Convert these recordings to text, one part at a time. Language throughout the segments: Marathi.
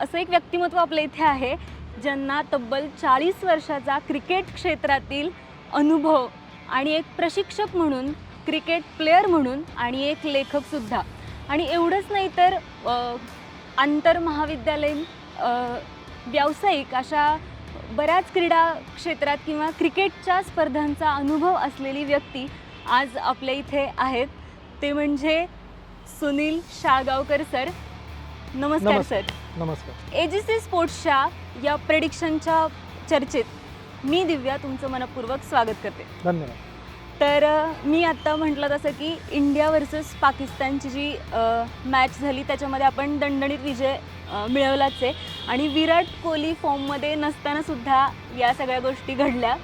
असं एक व्यक्तिमत्व आपल्या इथे आहे ज्यांना तब्बल चाळीस वर्षाचा क्रिकेट क्षेत्रातील अनुभव आणि एक प्रशिक्षक म्हणून क्रिकेट प्लेयर म्हणून आणि एक लेखकसुद्धा आणि एवढंच नाही तर अ, आंतरमहाविद्यालयीन व्यावसायिक अशा बऱ्याच क्रीडा क्षेत्रात किंवा क्रिकेटच्या स्पर्धांचा अनुभव असलेली व्यक्ती आज आपल्या इथे आहेत. ते म्हणजे सुनील शाळगावकर सर. नमस्कार. सर. नमस्कार. ए जी सी स्पोर्ट्सच्या या प्रेडिक्शनच्या चर्चेत मी दिव्या तुमचं मनपूर्वक स्वागत करते. धन्यवाद. तर अ, मी आत्ता म्हटलं तसं की इंडिया वर्सेस पाकिस्तानची जी मॅच झाली त्याच्यामध्ये आपण दणदणीत विजय अ, मिळवलाच आहे. आणि विराट कोहली फॉर्ममध्ये नसताना सुद्धा या सगळ्या गोष्टी घडल्या.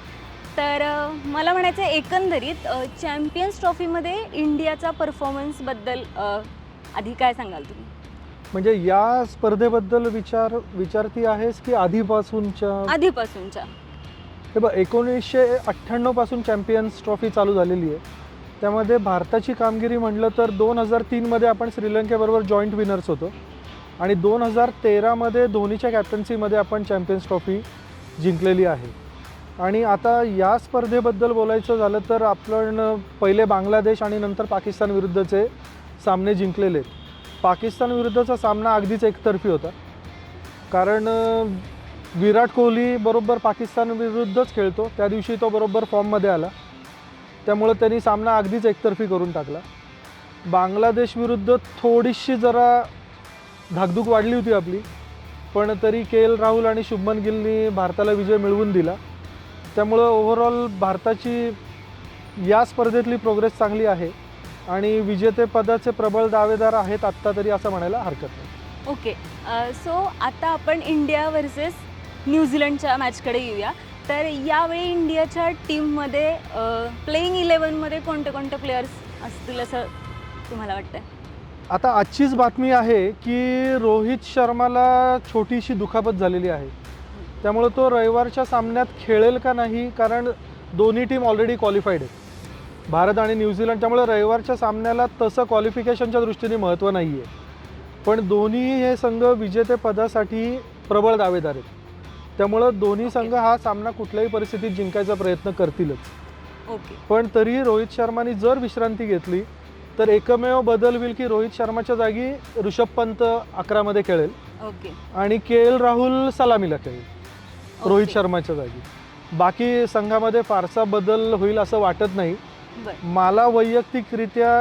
तर अ, मला म्हणायचं आहे एकंदरीत चॅम्पियन्स ट्रॉफीमध्ये इंडियाचा परफॉर्मन्सबद्दल अ, आधी काय सांगाल तुम्ही? म्हणजे या स्पर्धेबद्दल विचार विचारती आहेस की आधीपासूनच्या? आधीपासूनच्या. हे बघ एकोणीसशे अठ्ठ्याण्णवपासून चॅम्पियन्स ट्रॉफी चालू झालेली आहे. त्यामध्ये भारताची कामगिरी म्हटलं तर दोन हजार तीनमध्ये आपण श्रीलंकेबरोबर जॉईंट विनर्स होतो. आणि दोन हजार तेरामध्ये धोनीच्या कॅप्टन्सीमध्ये आपण चॅम्पियन्स ट्रॉफी जिंकलेली आहे. आणि आता या स्पर्धेबद्दल बोलायचं झालं तर आपण पहिले बांगलादेश आणि नंतर पाकिस्तान विरुद्धचे सामने जिंकलेले आहेत. पाकिस्तान विरुद्धचा सामना अगदीच एकतर्फी होता. कारण विराट कोहली बरोबर पाकिस्तान विरुद्धच खेळतो. त्या दिवशी तो बरोबर फॉर्ममध्ये आला. त्यामुळं त्यांनी सामना अगदीच एकतर्फी करून टाकला. बांगलादेश विरुद्ध थोडीशी जरा धाकधूक वाढली होती आपली. पण तरी के एल राहुल आणि शुभमन गिलनी भारताला विजय मिळवून दिला. त्यामुळं ओव्हरऑल भारताची या स्पर्धेतली प्रोग्रेस चांगली आहे. आणि विजेतेपदाचे प्रबळ दावेदार आहेत आत्ता तरी असं म्हणायला हरकत नाही. ओके. सो आता आपण इंडिया वर्सेस न्यूझीलंडच्या मॅचकडे येऊया. तर यावेळी इंडियाच्या टीममध्ये प्लेईंग इलेवनमध्ये कोणते कोणते प्लेयर्स असतील असं तुम्हाला वाटतं आता आजचीच बातमी आहे की रोहित शर्माला छोटीशी दुखापत झालेली आहे. त्यामुळे तो रविवारच्या सामन्यात खेळेल का नाही कारण दोन्ही टीम ऑलरेडी क्वालिफाईड आहेत. भारत आणि न्यूझीलंड त्यामुळे रविवारच्या सामन्याला तसं क्वालिफिकेशनच्या दृष्टीने महत्त्व नाही आहे पण दोन्ही हे संघ विजेतेपदासाठी प्रबळ दावेदार आहेत. त्यामुळं दोन्ही संघ हा सामना कुठल्याही परिस्थितीत जिंकायचा प्रयत्न करतीलच. ओके पण तरीही रोहित शर्माने जर विश्रांती घेतली तर एकमेव बदल होईल की रोहित शर्माच्या जागी ऋषभ पंत अकरामध्ये खेळेल. ओके आणि के एल राहुल सलामीला खेळेल. रोहित. शर्माच्या जागी. बाकी संघामध्ये फारसा बदल होईल असं वाटत नाही. मला वैयक्तिकरित्या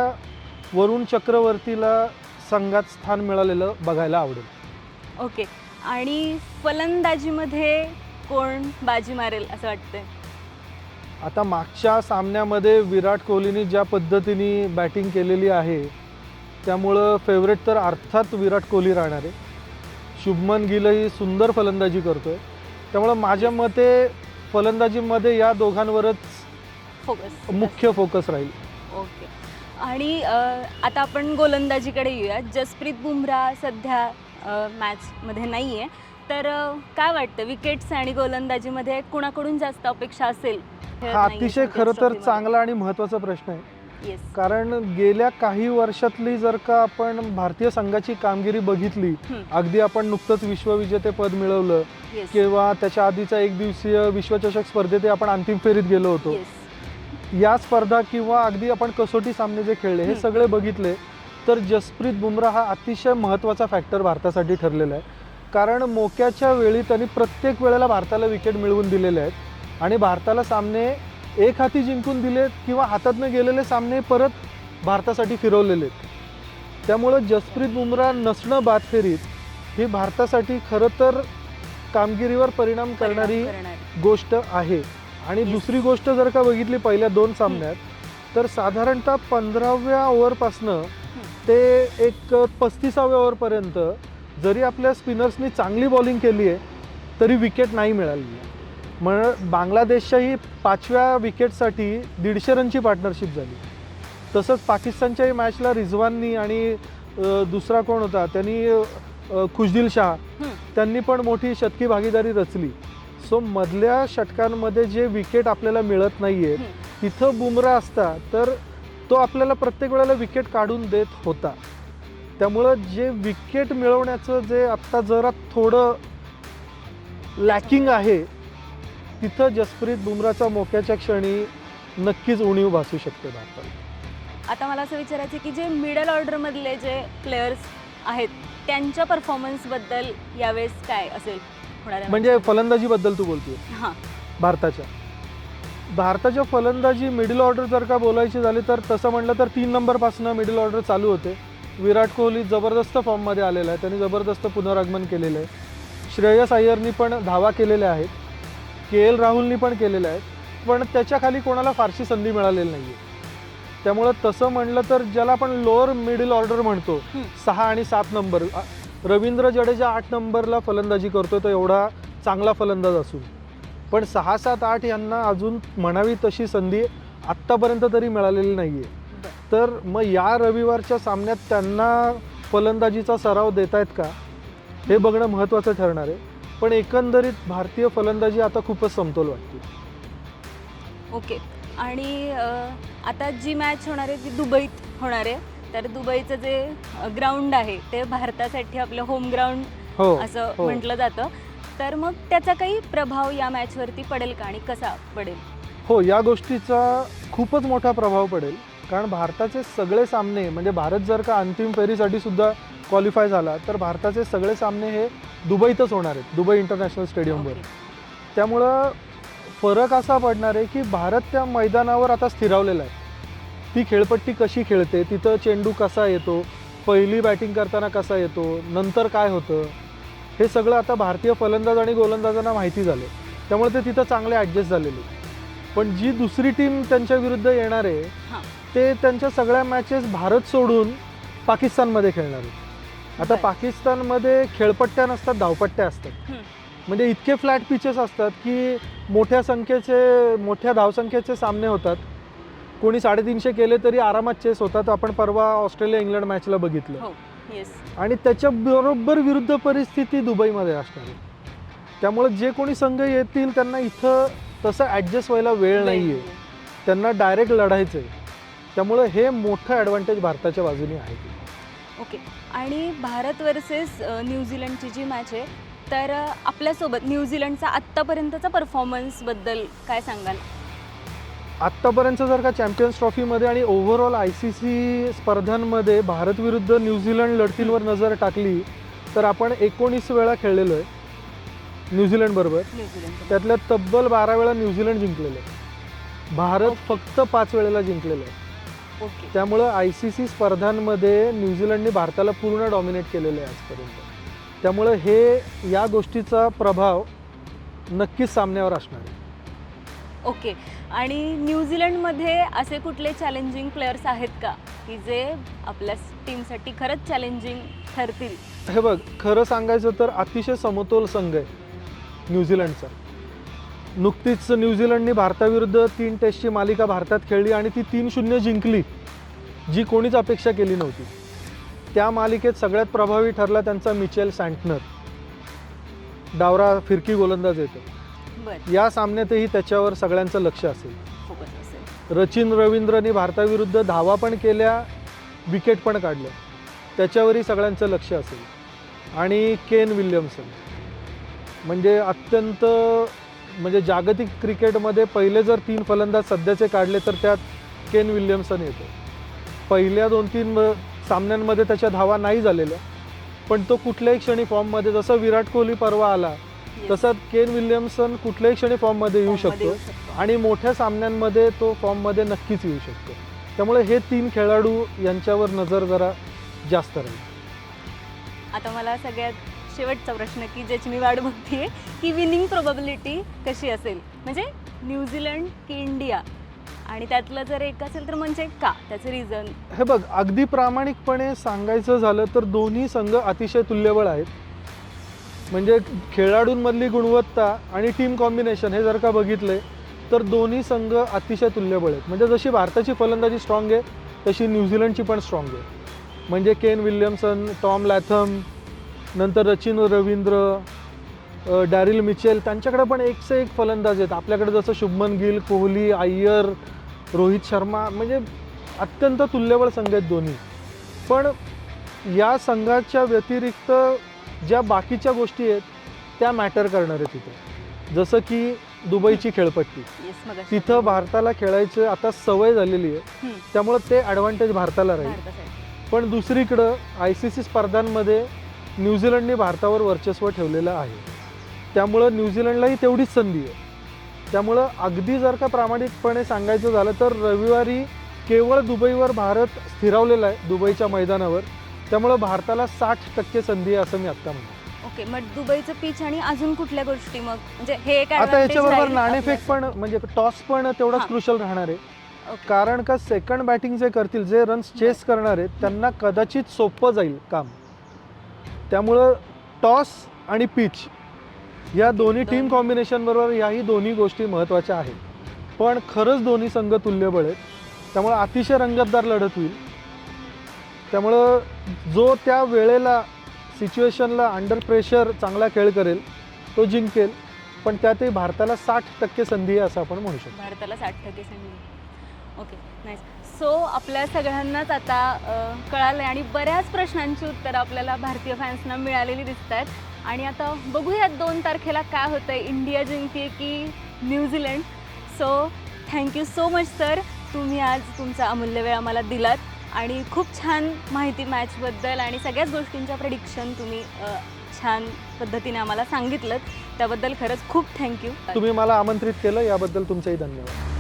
वरुण चक्रवर्तीला संघात स्थान मिळालेलं बघायला आवडेल. ओके. आणि फलंदाजीमध्ये कोण बाजी मारेल असं वाटतंय? आता मागच्या सामन्यामध्ये विराट कोहलीने ज्या पद्धतीने बॅटिंग केलेली आहे त्यामुळं फेवरेट तर अर्थात विराट कोहली राहणार आहे. शुभमन गिलही सुंदर फलंदाजी करतो आहे त्यामुळं माझ्या मते फलंदाजीमध्ये या दोघांवरच फोकस मुख्य फोकस राहील. ओके आणि आता आपण गोलंदाजीकडे येऊया. जसप्रीत बुमराह सध्या मॅचमध्ये नाही आहे तर काय वाटतं? विकेट्स आणि गोलंदाजीमध्ये कुणाकडून जास्त अपेक्षा असेल? हा अतिशय खरं तर चांगला आणि महत्त्वाचा प्रश्न आहे. कारण गेल्या काही वर्षातली जर का आपण भारतीय संघाची कामगिरी बघितली. अगदी आपण नुकतंच विश्वविजेतेपद मिळवलं येस किंवा त्याच्या आधीचा एक दिवसीय विश्वचषक स्पर्धेत आपण अंतिम फेरीत गेलो होतो. या स्पर्धा किंवा अगदी आपण कसोटी सामने जे खेळले हे. सगळे बघितले तर जसप्रीत बुमराह हा अतिशय महत्त्वाचा फॅक्टर भारतासाठी ठरलेला आहे. कारण मोक्याच्या वेळी त्यांनी प्रत्येक वेळेला भारताला विकेट मिळवून दिलेले आहेत आणि भारताला सामने एक हाती जिंकून दिलेत किंवा हातातनं गेलेले सामने परत भारतासाठी फिरवलेले आहेत. त्यामुळं जसप्रीत बुमराह नसणं बाद फेरीत ही भारतासाठी खरं तर कामगिरीवर परिणाम करणारी. गोष्ट आहे. आणि. दुसरी गोष्ट जर का बघितली पहिल्या दोन सामन्यात तर साधारणतः पंधराव्या ओव्हरपासनं ते एक पस्तीसाव्या ओव्हरपर्यंत जरी आपल्या स्पिनर्सनी चांगली बॉलिंग केली आहे तरी विकेट नाही मिळाली मग बांगलादेशच्याही पाचव्या विकेटसाठी दीडशे रनची पार्टनरशिप झाली तसंच पाकिस्तानच्याही मॅचला रिझवाननी आणि दुसरा कोण होता त्यांनी खुशदिल शाह. त्यांनी पण मोठी शतकी भागीदारी रचली सो मधल्या षटकांमध्ये जे विकेट आपल्याला मिळत नाहीये हं. तिथं बुमरा असता तर तो आपल्याला प्रत्येक वेळेला विकेट काढून देत होता. त्यामुळं जे विकेट मिळवण्याचं जे आत्ता जरा थोडं लॅकिंग आहे तिथं जसप्रीत बुमराच्या मोक्याच्या क्षणी नक्कीच उणीव भासू शकते भारताला. आता मला असं विचारायचं आहे की जे मिडल ऑर्डरमधले जे प्लेयर्स आहेत त्यांच्या परफॉर्मन्सबद्दल यावेळेस काय असेल? होणाऱ्या म्हणजे फलंदाजीबद्दल तू बोलते हां. भारताच्या. भारताच्या फलंदाजी मिडल ऑर्डर जर का बोलायची झाली तर तसं म्हटलं तर तीन नंबरपासून मिडल ऑर्डर चालू होते. विराट कोहली जबरदस्त फॉर्ममध्ये आलेला आहे. त्यांनी जबरदस्त पुनरागमन केलेलं आहे. श्रेयस अय्यरनी पण धावा केलेल्या आहेत. के एल राहुलनी पण केलेल्या आहेत. पण त्याच्याखाली कोणाला फारशी संधी मिळालेली नाही आहे त्यामुळं तसं म्हणलं तर ज्याला आपण लोअर मिडल ऑर्डर म्हणतो. सहा आणि सात नंबर रवींद्र जडेजा आठ नंबरला फलंदाजी करतो तो एवढा चांगला फलंदाज असून. पण सहा सात आठ यांना अजून म्हणावी तशी संधी आत्तापर्यंत तरी मिळालेली नाही आहे तर मग या रविवारच्या सामन्यात त्यांना फलंदाजीचा सराव देत आहेत का? हे बघणं महत्त्वाचं ठरणार आहे. पण एकंदरीत भारतीय फलंदाजी आता खूपच समतोल वाटते. ओके. आणि आता जी मॅच होणार आहे ती दुबईत होणार आहे. तर दुबईचं जे ग्राउंड आहे ते भारतासाठी आपलं होम ग्राउंड हो असं हो. म्हटलं जातं. तर मग त्याचा काही प्रभाव या मॅचवरती पडेल का आणि कसा पडेल? हो या गोष्टीचा खूपच मोठा प्रभाव पडेल. कारण भारताचे सगळे सामने म्हणजे भारत जर का अंतिम फेरीसाठी सुद्धा क्वालिफाय झाला तर भारताचे सगळे सामने हे दुबईतच होणार आहेत दुबई इंटरनॅशनल स्टेडियमवर. त्यामुळं फरक असा पडणार आहे की भारत त्या मैदानावर आता स्थिरावलेला आहे. ती खेळपट्टी कशी खेळते तिथं चेंडू कसा येतो पहिली बॅटिंग करताना कसा येतो नंतर काय होतं हे सगळं आता भारतीय फलंदाज आणि गोलंदाजांना माहिती झालं त्यामुळे ते तिथं चांगले ॲडजस्ट झालेले पण जी दुसरी टीम त्यांच्या विरुद्ध येणार आहे. ते त्यांच्या सगळ्या मॅचेस भारत सोडून पाकिस्तानमध्ये खेळणार आहेत आता. पाकिस्तानमध्ये खेळपट्ट्या नसतात धावपट्ट्या असतात. म्हणजे इतके फ्लॅट पिचेस असतात की मोठ्या संख्येचे मोठ्या धावसंख्येचे सामने होतात कोणी साडेतीनशे केले तरी आरामात चेस होतात. आपण परवा ऑस्ट्रेलिया इंग्लंड मॅचला बघितलं. हो येस आणि त्याच्या बरोबर विरुद्ध परिस्थिती दुबईमध्ये असणार आहे. त्यामुळे जे कोणी संघ येतील त्यांना इथं तसं ॲडजस्ट व्हायला वेळ नाही. आहे त्यांना डायरेक्ट लढायचं आहे त्यामुळं हे मोठं ॲडव्हान्टेज भारताच्या बाजूने आहे. ओके आणि भारत वर्सेस न्यूझीलंडची जी मॅच आहे तर आपल्यासोबत न्यूझीलंडचा आत्तापर्यंतचा परफॉर्मन्सबद्दल काय सांगाल? आत्तापर्यंत जर का चॅम्पियन्स ट्रॉफीमध्ये आणि ओव्हरऑल आय सी सी स्पर्धांमध्ये भारत विरुद्ध न्यूझीलंड लढतींवर नजर टाकली तर आपण एकोणीस वेळा खेळलेलो आहे. न्यूझीलंडबरोबर न्यूझीलंड त्यातल्या तब्बल बारा वेळा न्यूझीलंड जिंकलेलं आहे. भारत फक्त पाच वेळेला जिंकलेलं आहे. त्यामुळं आय सी सी स्पर्धांमध्ये न्यूझीलंडने भारताला पूर्ण डॉमिनेट केलेलं आहे आजपर्यंत. त्यामुळं हे या गोष्टीचा प्रभाव नक्कीच सामन्यावर असणार आहे. ओके. आणि न्यूझीलंडमध्ये असे कुठले चॅलेंजिंग प्लेयर्स आहेत का? की जे आपल्या टीमसाठी खरंच चॅलेंजिंग ठरतील? हे बघ खरं सांगायचं तर अतिशय समतोल संघ आहे न्यूझीलंडचा नुकतीच न्यूझीलंडने भारताविरुद्ध तीन टेस्टची मालिका भारतात खेळली आणि ती तीन शून्य जिंकली जी कोणीच अपेक्षा केली नव्हती. त्या मालिकेत सगळ्यात प्रभावी ठरला त्यांचा मिचेल सँटनर डावरा फिरकी गोलंदाज येतो बरं. या सामन्यातही त्याच्यावर सगळ्यांचं लक्ष असेल. फोकस असेल. रचिन रवींद्रनी भारताविरुद्ध धावा पण केल्या विकेट पण काढल्या त्याच्यावरही सगळ्यांचं लक्ष असेल. आणि केन विल्यमसन. म्हणजे अत्यंत म्हणजे जागतिक क्रिकेटमध्ये पहिले जर तीन फलंदाज सध्याचे काढले तर त्यात केन विल्यमसन येतो. पहिल्या दोन तीन अ, सामन्यांमध्ये त्याच्या धावा नाही झालेल्या. पण तो कुठल्याही क्षणी फॉर्ममध्ये जसं विराट कोहली परवा आला Yes. तसं केन विल्यमसन कुठल्याही क्षणी फॉर्ममध्ये येऊ शकतो. येऊ शकतो. आणि मोठ्या सामन्यांमध्ये तो फॉर्ममध्ये नक्कीच येऊ शकतो. त्यामुळे हे तीन खेळाडू यांच्यावर नजर जरा जास्त राहील. आता मला सगळ्यात शेवटचा प्रश्न की ज्याची मी वाट बघतीये की विनिंग प्रोबॅबिलिटी कशी असेल? म्हणजे न्यूझीलंड की इंडिया? आणि त्यातलं जर एक असेल तर म्हणजे का? त्याचं रिझन हे बघ अगदी प्रामाणिकपणे सांगायचं झालं तर दोन्ही संघ अतिशय तुल्यबळ आहेत. म्हणजे खेळाडूंमधली गुणवत्ता आणि टीम कॉम्बिनेशन हे जर का बघितले तर दोन्ही संघ अतिशय तुल्यबळ आहेत. म्हणजे जशी भारताची फलंदाजी स्ट्रॉंग आहे तशी न्यूझीलंडची पण स्ट्रॉंग आहे. म्हणजे केन विल्यमसन टॉम लॅथम नंतर रचिन रवींद्र डॅरिल मिचेल त्यांच्याकडे पण एकसे एक फलंदाज आहेत. आपल्याकडे जसं शुभमन गिल कोहली अय्यर रोहित शर्मा म्हणजे अत्यंत तुल्यबळ संघ आहेत दोन्ही. पण या संघाच्या व्यतिरिक्त ज्या बाकीच्या गोष्टी आहेत त्या मॅटर करणार आहेत तिथे. जसं की दुबईची खेळपट्टी. तिथं भारताला खेळायचं आता सवय झालेली आहे. त्यामुळं ते ॲडव्हान्टेज भारताला राहील. पण दुसरीकडं आय सी सी स्पर्धांमध्ये न्यूझीलंडने भारतावर वर्चस्व ठेवलेलं आहे. त्यामुळं न्यूझीलंडलाही तेवढीच संधी आहे. त्यामुळं अगदी जर का प्रामाणिकपणे सांगायचं झालं तर रविवारी केवळ दुबईवर भारत स्थिरावलेला आहे दुबईच्या मैदानावर. त्यामुळं भारताला साठ टक्के संधी आहे असं मी आत्ता म्हणतो. ओके मग दुबईचं पिच आणि अजून कुठल्या गोष्टी? मग म्हणजे हे एक आता advantage याच्याबरोबर राहील. नाणेफेक पण म्हणजे टॉस पण तेवढंच हां. क्रुशल राहणार आहे. ओके. कारण का सेकंड बॅटिंग जे करतील जे रन्स चेस करणार आहेत त्यांना कदाचित सोपं जाईल काम. त्यामुळं टॉस आणि पिच या दोन्ही टीम कॉम्बिनेशन बरोबर याही दोन्ही गोष्टी महत्त्वाच्या आहेत. पण खरंच दोन्ही संघ तुल्यबळ आहेत. त्यामुळं अतिशय रंगतदार लढत होईल. त्यामुळं जो त्या वेळेला सिच्युएशनला अंडर प्रेशर चांगला खेळ करेल तो जिंकेल पण त्यातही भारताला साठ टक्के संधी आहे असं आपण म्हणू शकतो. भारताला साठ टक्के संधी ओके नाही सो आपल्या सगळ्यांनाच आता कळालं आहे आणि बऱ्याच प्रश्नांची उत्तरं आपल्याला भारतीय फॅन्सना मिळालेली दिसत आहेत. आणि आता बघूयात दोन तारखेला काय होतं आहे इंडिया जिंकते की New Zealand so thank you so much sir तुम्ही आज तुमचा अमूल्य वेळ आम्हाला दिलात. आणि खूप छान माहिती मॅचबद्दल आणि सगळ्याच गोष्टींच्या प्रडिक्शन तुम्ही अ, छान पद्धतीने आम्हाला सांगितलं त्याबद्दल खरंच खूप थँक्यू तुम्ही मला आमंत्रित केलं याबद्दल तुमचंही धन्यवाद.